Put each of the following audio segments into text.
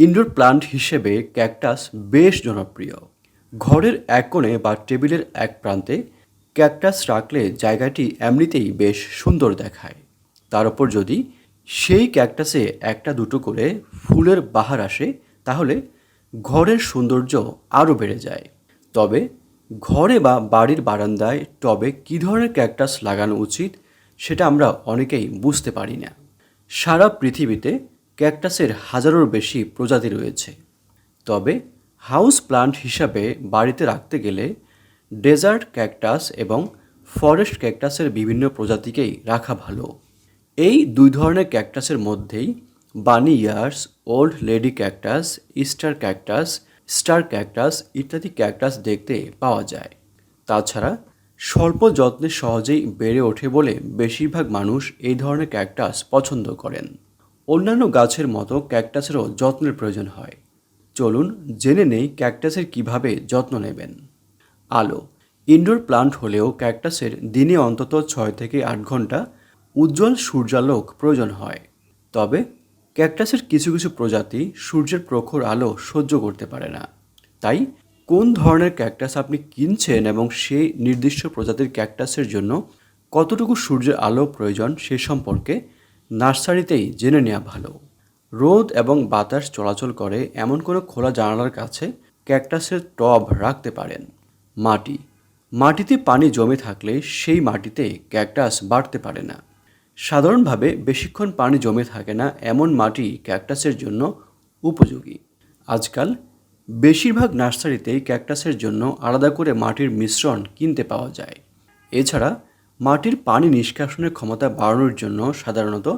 Indoor plant হিসেবে cactus বেশ জনপ্রিয়। ঘরের এক কোণে বা টেবিলের এক প্রান্তে ক্যাকটাস রাখলে জায়গাটি এমনিতেই বেশ সুন্দর দেখায়। তার উপর যদি সেই ক্যাকটাসে একটা দুটো করে ফুলের বাহার আসে, তাহলে ঘরের সৌন্দর্য আরও বেড়ে যায়। তবে ঘরে বা বাড়ির বারান্দায় টবে কী ধরনের ক্যাকটাস লাগানো উচিত, সেটা আমরা অনেকেই বুঝতে পারি না। সারা পৃথিবীতে ক্যাকটাসের হাজারোর বেশি প্রজাতি রয়েছে। তবে হাউস প্লান্ট হিসাবে বাড়িতে রাখতে গেলে ডেজার্ট ক্যাকটাস এবং ফরেস্ট ক্যাকটাসের বিভিন্ন প্রজাতিকেই রাখা ভালো। এই দুই ধরনের ক্যাকটাসের মধ্যেই bunny ears, old lady cactus, Easter cactus, star cactus ইত্যাদি ক্যাকটাস দেখতে পাওয়া যায়। তাছাড়া স্বল্প যত্নে সহজেই বেড়ে ওঠে বলে বেশিরভাগ মানুষ এই ধরনের ক্যাকটাস পছন্দ করেন। অন্যান্য গাছের মতো ক্যাকটাসেরও যত্নের প্রয়োজন হয়। চলুন জেনে নেই ক্যাকটাসের কীভাবে যত্ন নেবেন। আলো ইনডোর প্লান্ট হলেও ক্যাকটাসের দিনে অন্তত ছয় থেকে আট ঘণ্টা উজ্জ্বল সূর্যালোক প্রয়োজন হয়। তবে ক্যাকটাসের কিছু কিছু প্রজাতি সূর্যের প্রখর আলো সহ্য করতে পারে না। তাই কোন ধরনের ক্যাকটাস আপনি কিনছেন এবং সেই নির্দিষ্ট প্রজাতির ক্যাকটাসের জন্য কতটুকু সূর্যের আলো প্রয়োজন সে সম্পর্কে নার্সারিতেই জেনে নেওয়া ভালো। রোদ এবং বাতাস চলাচল করে এমন কোনো খোলা জানালার কাছে ক্যাকটাসের টব রাখতে পারেন। মাটি। মাটিতে পানি জমে থাকলে সেই মাটিতে ক্যাকটাস বাড়তে পারে না। সাধারণভাবে বেশিক্ষণ পানি জমে থাকে না এমন মাটি ক্যাকটাসের জন্য উপযোগী। আজকাল বেশিরভাগ নার্সারিতেই ক্যাকটাসের জন্য আলাদা করে মাটির মিশ্রণ কিনতে পাওয়া যায়। এছাড়া মাটির পানি নিষ্কাশনের ক্ষমতা বাড়ানোর জন্য সাধারণত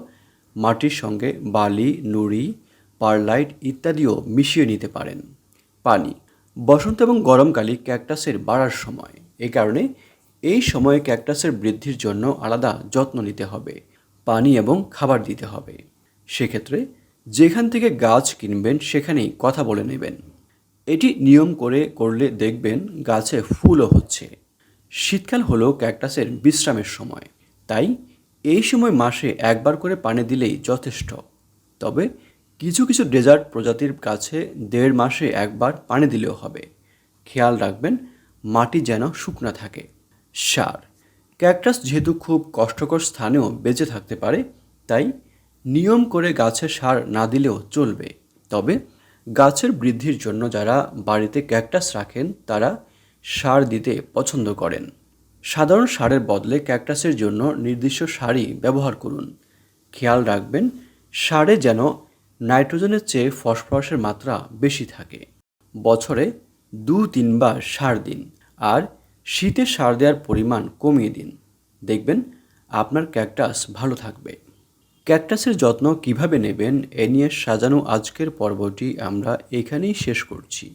মাটির সঙ্গে বালি, নুড়ি, পারলাইট ইত্যাদিও মিশিয়ে নিতে পারেন। পানি, বসন্ত এবং গরমকালে ক্যাকটাসের বাড়ার সময়। এই কারণে এই সময়ে ক্যাকটাসের বৃদ্ধির জন্য আলাদা যত্ন নিতে হবে, পানি এবং খাবার দিতে হবে। সেক্ষেত্রে যেখান থেকে গাছ কিনবেন সেখানেই কথা বলে নেবেন। এটি নিয়ম করে করলে দেখবেন গাছে ফুলও হচ্ছে। শীতকাল হলো ক্যাকটাসের বিশ্রামের সময়। তাই এই সময় মাসে একবার করে পানি দিলেই যথেষ্ট। তবে কিছু কিছু ডেজার্ট প্রজাতির গাছে দেড় মাসে একবার পানি দিলেও হবে। খেয়াল রাখবেন, মাটি যেন শুকনো থাকে। সার। ক্যাকটাস যেহেতু খুব কষ্টকর স্থানেও বেঁচে থাকতে পারে, তাই নিয়ম করে গাছে সার না দিলেও চলবে। তবে গাছের বৃদ্ধির জন্য যারা বাড়িতে ক্যাকটাস রাখেন, তারা সার দিতে পছন্দ করেন। সাধারণ সারের বদলে ক্যাকটাসের জন্য নির্দিষ্ট সারই ব্যবহার করুন। খেয়াল রাখবেন, সারে যেন নাইট্রোজেনের চেয়ে ফসফরাসের মাত্রা বেশি থাকে। বছরে দু তিনবার সার দিন আর শীতে সার দেওয়ার পরিমাণ কমিয়ে দিন। দেখবেন আপনার ক্যাকটাস ভালো থাকবে। ক্যাকটাসের যত্ন কীভাবে নেবেন এ নিয়ে সাজানো আজকের পর্বটি আমরা এখানেই শেষ করছি।